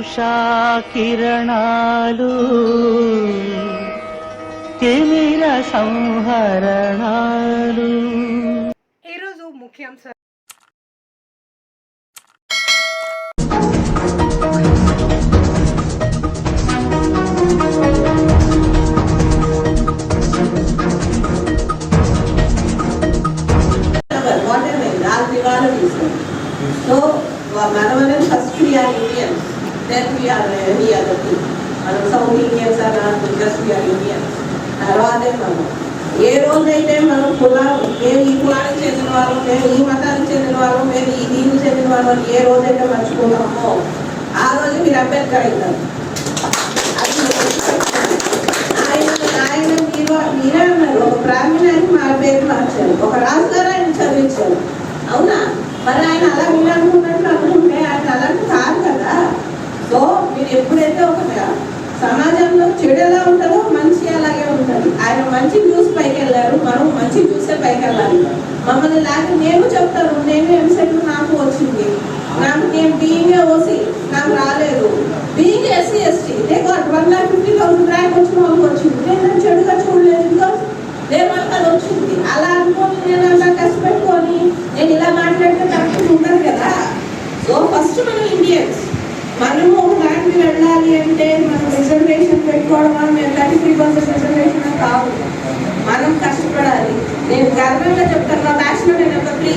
ఉషా కిరణాలు తిమిర సంహరణాలు ఈరోజు ముఖ్యాంశాలు whatever, last Diwali is. So, Manavan that we are uh, here the are మనం south Indians అని జస్ట్ వీఆర్ ఇండియన్స్ తర్వాతే మనం ఏ రోజైతే మనం కులం మేము ఈ కులానికి చెందిన వాళ్ళం మేము ఈ మతానికి చెందిన వాళ్ళం మేము ఈ దీనికి చెందిన వాళ్ళం అని ఏ రోజైతే మర్చిపోతామో ఆ రోజు మీరు అంబేద్కర్ అవుతారు ఆయన ఆయన మీరు మీరే అన్నారు ఒక బ్రాహ్మణానికి మా పేరు మార్చారు ఒక రాజుగారు ఆయన చదివించారు అవునా మరి ఆయన అలా వినాలనుకున్నాడు అనుకున్నట్లు అనుకుంటే ఆయన అలాంటి కాదు కదా సో మీరు ఎప్పుడైతే ఒక సమాజంలో చెడు ఎలా ఉంటుందో మంచి అలాగే ఉంటుంది ఆయన మంచి న్యూస్ పైకి వెళ్ళారు మనం మంచి న్యూసే పైకి వెళ్ళాలి మమ్మల్ని లాగా నేను చెప్తాను నేను ఎంసెట్ నాకు వచ్చింది. నాకు నేను బీయింగ్ ఓసి నాకు రాలేదు. బీయింగ్ ఎస్సీ ఎస్టీ నేను one lakh fifty thousand rank వచ్చిన వాళ్ళకి వచ్చింది. నేను చెడుగా చూడలేదు బికాస్ నేను వాళ్ళకి అది వచ్చింది. అలా అనుకోని నేను అలా కష్టపెట్టుకొని నేను ఇలా మాట్లాడితే కరెక్ట్ ఉండదు కదా. సో ఫస్ట్ మనం ఇండియన్స్ దానికి అంటే మనం రిజర్వేషన్ పెట్టుకోవడం మేము థర్టీ త్రీ పర్సెంట్ రిజర్వేషన్ కావు మనం కష్టపడాలి. నేను గర్వంగా చెప్తాను నా బ్యాచ్లో నేను ఒక త్రీ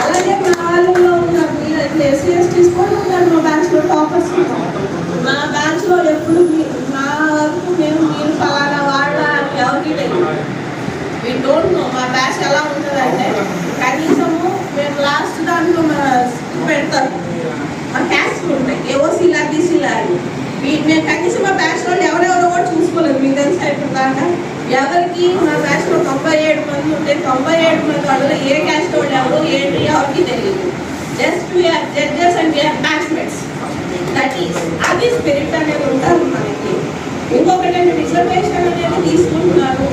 అలాగే మా వాళ్ళలో ఉన్న మీరు ఎస్సీ ఎస్టీస్ కూడా ఉన్నారు మా బ్యాచ్లో టాపర్స్ మా బ్యాచ్లో ఎప్పుడు మీ- మా వరకు మేము మీరు ఫలానా వాళ్ళ అని ఎవరికి తెలియదు. వీ డోంట్ నో మా బ్యాచ్ ఎలా ఉంటుందంటే కనీసము మేము లాస్ట్ దాంట్లో మన పెడతారు మా క్యాస్ట్ ఉంటాయి ఏఓసీలా బీసీలా అని వీ- మేము కనీసం మా బ్యాచ్ వాళ్ళు ఎవరెవరో కూడా చూసుకోలేదు. మీకు తెలుసా ఇప్పుడు దాకా ఎవరికి మా బ్యాచ్లో తొంభై ఏడు మంది ఉంటే తొంభై ఏడు మంది వాళ్ళు ఏ క్యాస్ట్ వాళ్ళు ఎవరు ఏంటి ఎవరికి తెలియదు. Just we are judges and we are batchmates that is అది స్పిరిట్ అనేది ఉంటారు మనకి. ఇంకొకటి అంటే రిజర్వేషన్ అనేది తీసుకుంటున్నారు.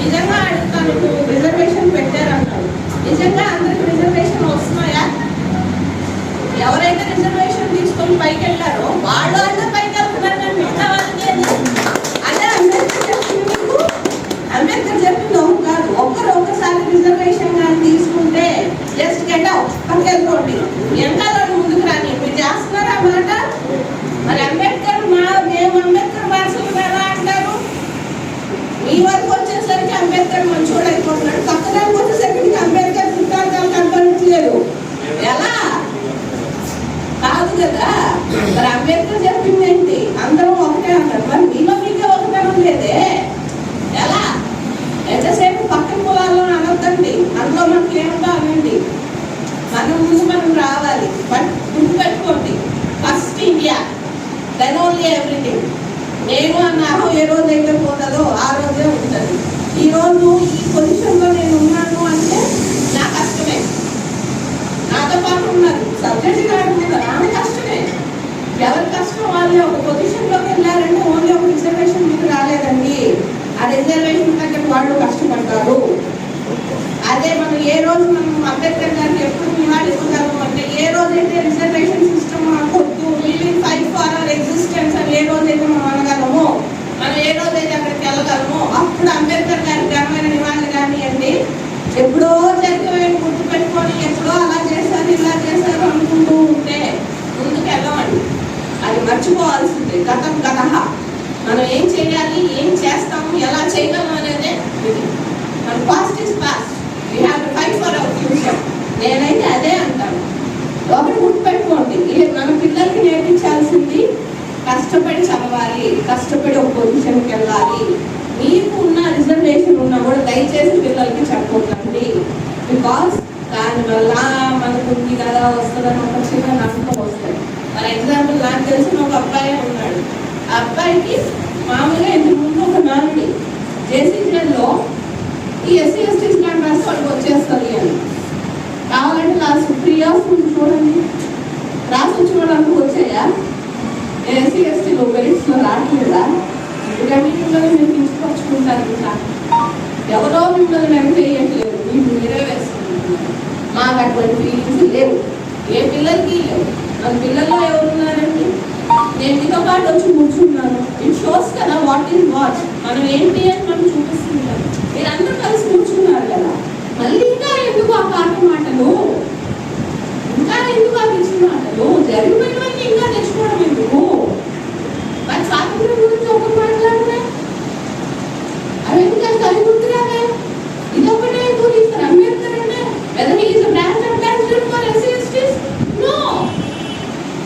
నిజంగా అడుగుతాను రిజర్వేషన్ పెట్టారన్నారు. నిజంగా అందరికి రిజర్వేషన్ వస్తున్నాయా ఎవరైతే రిజర్వేషన్ తీసుకొని పైకి వెళ్ళారో వాళ్ళు అందరూ పైకి వెళ్తున్నారు కానీ మిగతా వాళ్ళకి ఏది? అదే అంబేద్కర్ చెప్పింది మీకు అంబేద్కర్ చెప్పింది ఒకటి కాదు ఒక్కరు ఒక్కసారి రిజర్వేషన్ కానీ తీసుకుంటే జస్ట్ గెట్ అవుట్ పక్కకి వెళ్ళిపోండి వెనకాల ముందుకు రాని మీరు చేస్తున్నారా ఆ మాట మరి అంబేద్కర్ మా మేము అంబేద్కర్ భాషలు ఎలా అంటారు మీ వరకు వచ్చేసరికి అంబేద్కర్ మంచోడు అయిపోతున్నాడు పక్కదానికి వచ్చేసరికి అంబేద్కర్ సిద్ధాంతాలు కనపడట్లేదు ఎలా కాదు కదా మరి అంబేద్కర్ చెప్పింది ఏంటి అందరూ ఒకటే అంటారు మరి మీలో మీకే ఒకటనం లేదే ఎలా ఎంతసేపు పక్కన పొలాల్లో అనొద్దండి అందులో మనకి ఏముందో అనండి మన ముందు మనం రావాలి బట్ గుర్తుపెట్టుకోండి first India then only everything నేను అన్న ఏ రోజు పోతుందో ఆ రోజే ఉంటుంది. ఈ రోజు ఈ పొజిషన్లో నేను ఉన్నాను అంటే నా కష్టమే. నాతో పాటు ఉన్నారు. సబ్జెక్ట్ కాదు ఉన్నారు ఆమె కష్టమే. ఎవరి కష్టం వాళ్ళే ఒక పొజిషన్లోకి వెళ్ళారంటే ఓన్లీ ఒక రిజర్వేషన్ మీకు రాలేదండి ఆ రిజర్వేషన్ తగ్గట్టు వాళ్ళు కష్టపడ్డారు అదే మనం ఏ రోజు మనం అంబేద్కర్ గారికి ఎప్పుడు నివాళిస్తున్నాము అంటే ఏ రోజైతే రిజర్వేషన్ సిస్టమ్ వద్దు will fight for our existence అని ఏ రోజైతే మనం అనగలమో మనం ఏ రోజైతే అక్కడికి వెళ్ళగలమో అప్పుడు అంబేద్కర్ గారికి ఘనమైన నివాళి కానివ్వండి ఎప్పుడో జరిగిపోయిన గుర్తు పెట్టుకొని ఎప్పుడో అలా చేశారు ఇలా చేశారు అనుకుంటూ ఉంటే ముందుకు వెళ్ళమండి అది గతం గత. మనం ఏం చేయాలి ఏం చేస్తాము ఎలా చేయగలం అనేదే ఇది. మన past is past we have to fight for our future నేనైతే అదే అంటాను. ఒకటి గుర్తుపెట్టుకోండి మన పిల్లలకి నేర్పించాల్సింది కష్టపడి చదవాలి కష్టపడి ఒక పొజిషన్కి వెళ్ళాలి. మీకు ఉన్న రిజర్వేషన్ ఉన్నా కూడా దయచేసి పిల్లలకి చెప్పొద్దండి బికాస్ దానివల్ల మనకు ఉంది కదా వస్తుందని ఒక చిన్న నమ్మకం ఎగ్జాంపుల్ నాకు తెలిసిన ఒక అబ్బాయి ఉన్నాడు. ఆ అబ్బాయికి మామూలుగా ఇంతకు ముందు ఒక నాలుగు జేసీజీలో ఈ ఎస్సీ ఎస్టీ లాంటి రాస్తే వాళ్ళకి వచ్చేస్తుంది అని. కావాలంటే లాస్ట్ త్రీ ఇయర్స్ నుంచి చూడండి. రాసి చూడడానికి వచ్చాయా? ఎస్సీ ఎస్టీలో మెరిట్స్లో రావట్లేదా ఎందుకంటే మిమ్మల్ని మీరు తీసుకొచ్చుకుంటాను ఇంకా. ఎవరో మిమ్మల్ని మేము వేయట్లేదు మీరు మీరే వేసుకుంటున్నారు. మాకు అటువంటి ఫీలింగ్స్ లేవు. ఏ పిల్లలకి లేవు పిల్లల్లో ఎవరున్నారండి? నేను మీతో పాటు వచ్చి కూర్చున్నాను. ఇట్ షోస్ కదా వాట్ ఇన్ వాచ్ మనం ఏంటి అని మనం చూపిస్తున్నాను మీరందరూ కలిసి కూర్చున్నారు కదా మళ్ళీ ఇంకా ఎందుకు ఆ పాట మాటలు ఇంకా ఎందుకు ఆ పిచ్చి మాటలు జరిగిపోయినవన్నీ ఇంకా తెచ్చుకోవడం ఎందుకు మరి స్వాతంత్రం గురించి ఒక మాట్లాడలే అవి ఇంకా కలి గుర్తురాలే ఇది ఒకటే ఎందుకు తీస్తారు అంబేద్కర్ అంటే whether is branch ambassador for SC STs no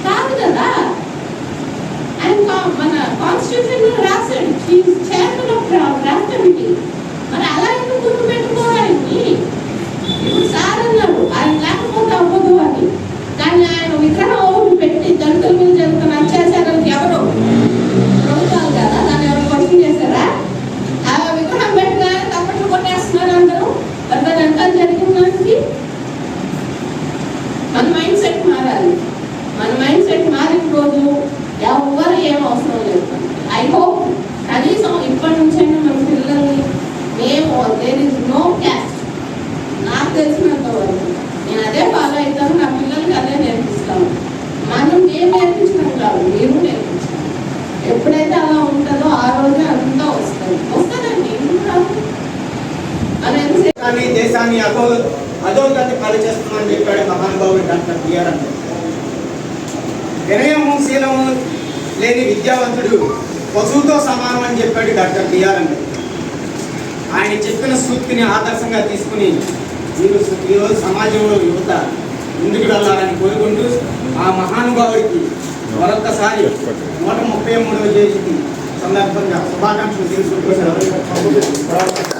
కాదు కదా ఆయన కా- మన కాన్స్టిట్యూషన్లో రాశాడు. షీఈ్ చైర్మన్ ఆఫ్ డ్రాఫ్ట్ మరి అలా ఎందుకు గుర్తు పెట్టుకోవడానికి ఇప్పుడు సార్ అన్నారు ఆయన లేకపోతే అవ్వదు అని కానీ ఆయన విగ్రహం ఒకటి పెట్టి దళితుల మీద జరుగుతున్న అత్యాచారాలకు ఎవరు ప్రభుత్వాలు కదా దాన్ని ఎవరు క్వశ్చన్ చేశారా ఆ విగ్రహం పెట్టిన తప్పట్లు కొట్టేస్తున్నారు అందరూ మరి దాని ఎంత జరిగిన దానికి మన మైండ్ సెట్ మారాలి మన మైండ్ సెట్ మారిన రోజు ఎవరు ఏం అవసరం లేదు ఐ హోప్ కనీసం ఇప్పటి నుంచైనా మన పిల్లల్ని మేము దేర్ ఇస్ నో క్యాస్ట్ నాకు తెలిసినంత వరకు నేను అదే ఫాలో అవుతాను నా పిల్లలకి అదే నేర్పిస్తాను మనం మేము నేర్పించడం కాదు మీరు నేర్పించాలి ఎప్పుడైతే అలా ఉంటుందో ఆ రోజే అంతా వస్తుంది వస్తుందండి ఎందుకు రాదు? మనం ఎంతసేపు కానీ దేశాన్ని అధో అధోగతి పరిచేస్తుందని చెప్పాడు మహానుభావుడు డాక్టర్ బిఆర్ అంటే వినయము శీలము లేని విద్యావంతుడు పశువుతో సమానం అని చెప్పాడు డాక్టర్ బిఆర్ అంటే ఆయన చెప్పిన సూక్తిని ఆదర్శంగా తీసుకుని మీరు ఈరోజు సమాజంలో యువత ముందుకు వెళ్ళాలని కోరుకుంటూ ఆ మహానుభావుడికి మరొక్కసారి నూట ముప్పై మూడవ జయంతి సందర్భంగా శుభాకాంక్షలు తెలుసుకుంటున్నారు